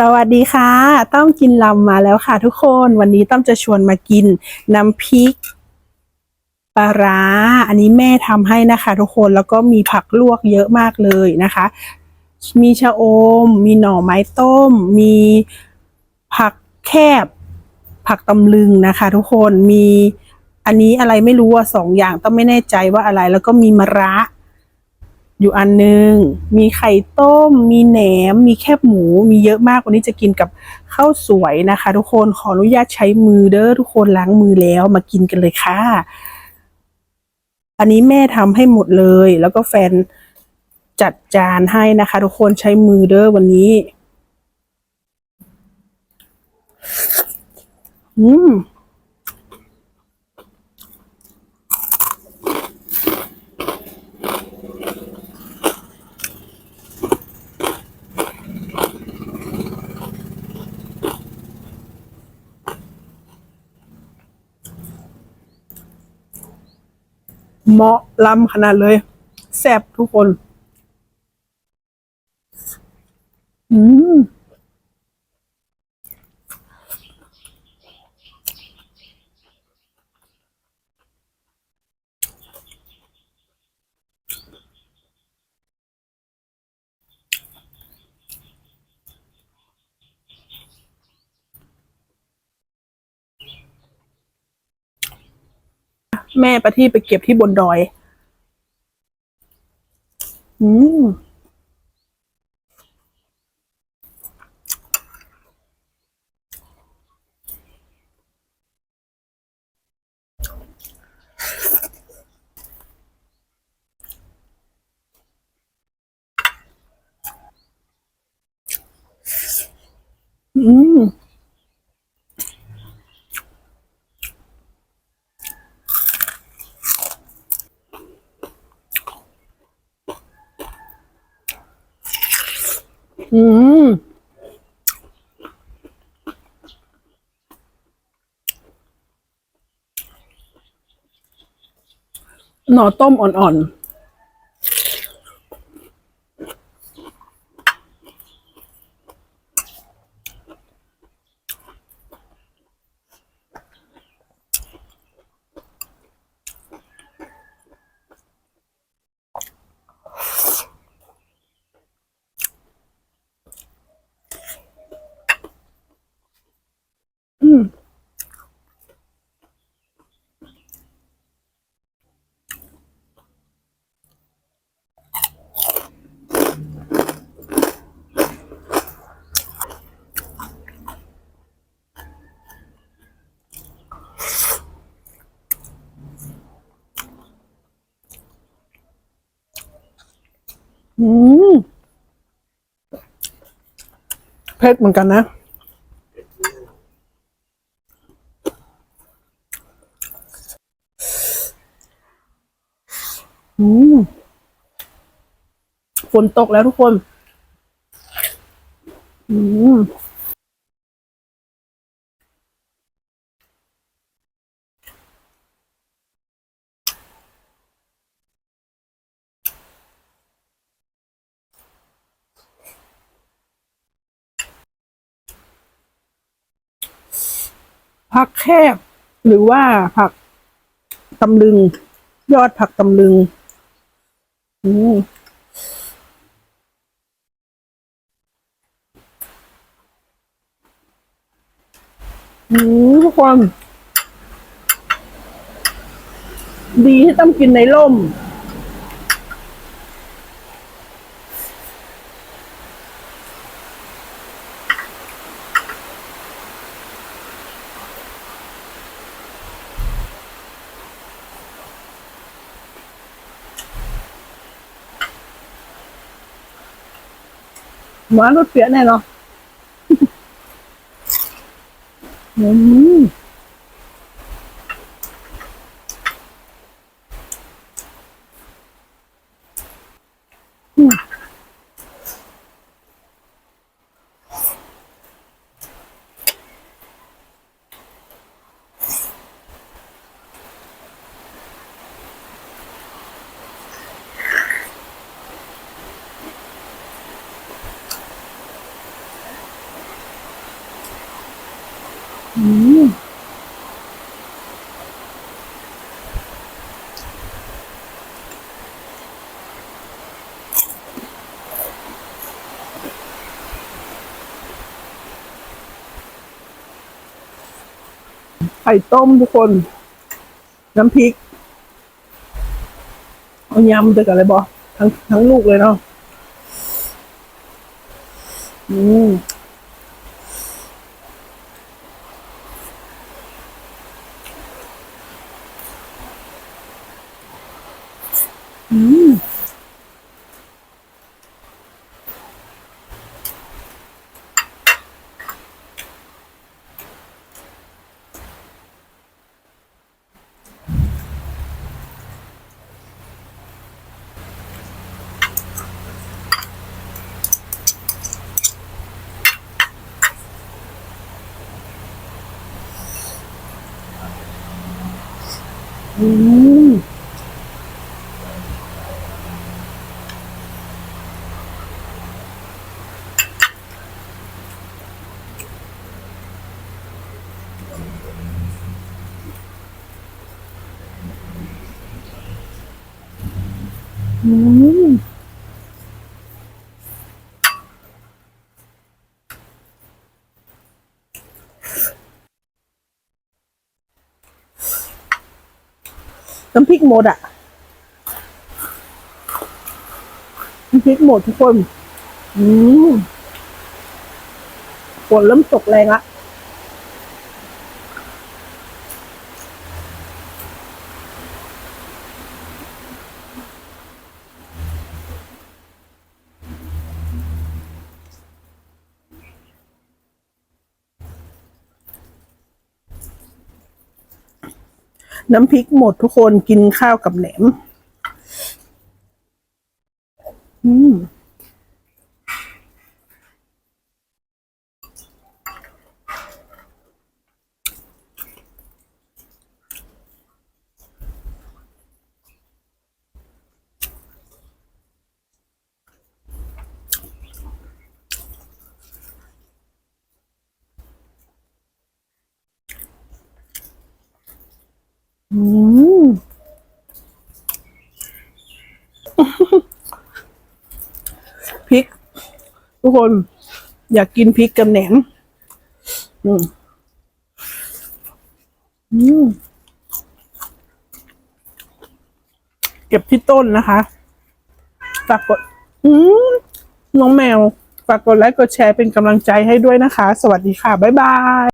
สวัสดีค่ะ ต้องกินลำมาแล้วค่ะทุกคนวันนี้ต้องจะชวนมากินน้ำพริกปลาร้า อันนี้แม่ทำให้นะคะ ทุกคนแล้วก็มีผักลวกเยอะมากเลยนะคะ มีชะอม มีหน่อไม้ต้ม มีผักแคบ ผักตำลึงนะคะ ทุกคนมีอันนี้อะไรไม่รู้อะสองอย่างต้องไม่แน่ใจว่าอะไร แล้วก็มีมะระ อยู่อันนึง มีไข่ต้ม มีแหนม มีแคบหมู มีเยอะมาก วันนี้จะกินกับข้าวสวยนะคะ ทุกคน ขออนุญาตใช้มือเด้อทุกคนล้างมือแล้วมากินกันเลยค่ะ อันนี้แม่ทำให้หมดเลย แล้วก็แฟนจัดจานให้นะคะ ทุกคนใช้มือเด้อวันนี้ อืม เหมาะล้ำขนาดเลย แซ่บทุกคน อืม แม่ประทีปไปเก็บที่บนดอย อืมอืม อืมหน่อต้มอ่อนๆ อืมเผ็ดเหมือนกันนะ อืมฝนตกแล้วทุกคน อืม ผักแคบ หรือว่าผักตำลึง ยอดผักตำลึง อืมอืมทุกคนดีที่ต้องกินในร่ม หวานรสเปรี้ยวแน่นาะอืม ไข่ต้มทุกคน น้ำพริก เอายำด้วยกันเลยบอทั้งทั้งลูกเลยเนาะ อืม อืมอืม อืมน้ำพริกหมดอะน้ำพริกหมดทุกคน อืมฝนเริ่มตกแรงละ น้ำพริกหมดทุกคนกินข้าวกับแหนม อืม อืมพริก ทุกคน อยากกินพริกกับแหนม อืมอืมเก็บที่ต้นนะคะฝากกด อืมน้องแมวฝากกดไลค์กดแชร์เป็นกำลังใจให้ด้วยนะคะ สวัสดีค่ะ บ๊ายบาย